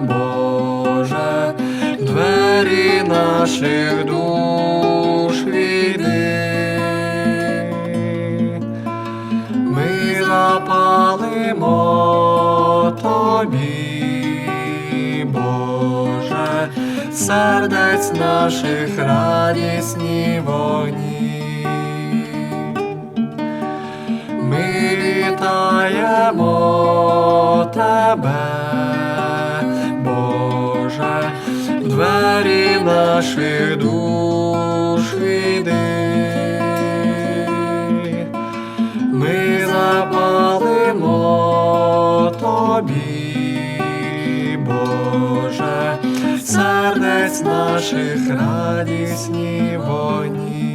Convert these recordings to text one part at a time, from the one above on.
Боже, двері наших душ. Ми запалимо Боже, сердець наших радісні вогні. Ми вітаємо тебе, Боже, двері наших душ віди. Ми запалимо тобі, Боже, сердець наших радісні вогні.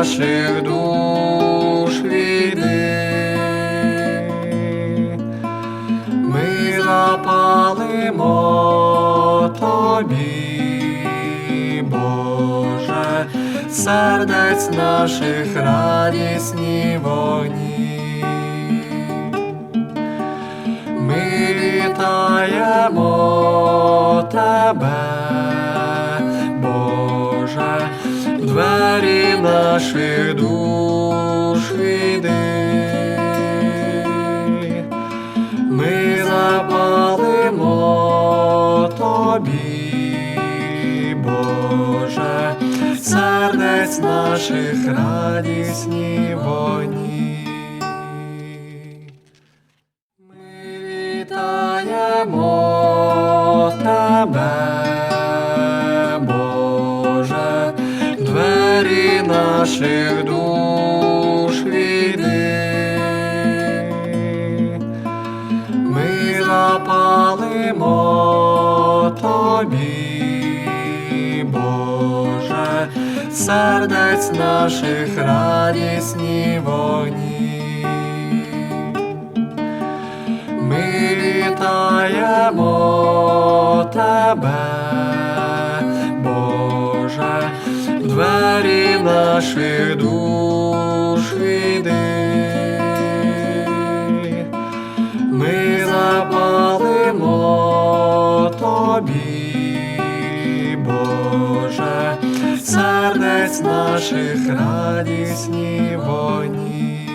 Наших душ віди. Ми запалимо тобі, Боже, сердець наших радісні вогні. Ми вітаємо тебе, Боже, двері наших душ віди. Ми запалимо тобі, Боже, сердець наших радісні вогні. Наших душ віди. Ми запалимо тобі, Боже, сердець наших радісні вогні. Ми вітаємо тебе, Двері наших душ віди. Ми запалимо тобі, Боже, сердець наших радісні вогні.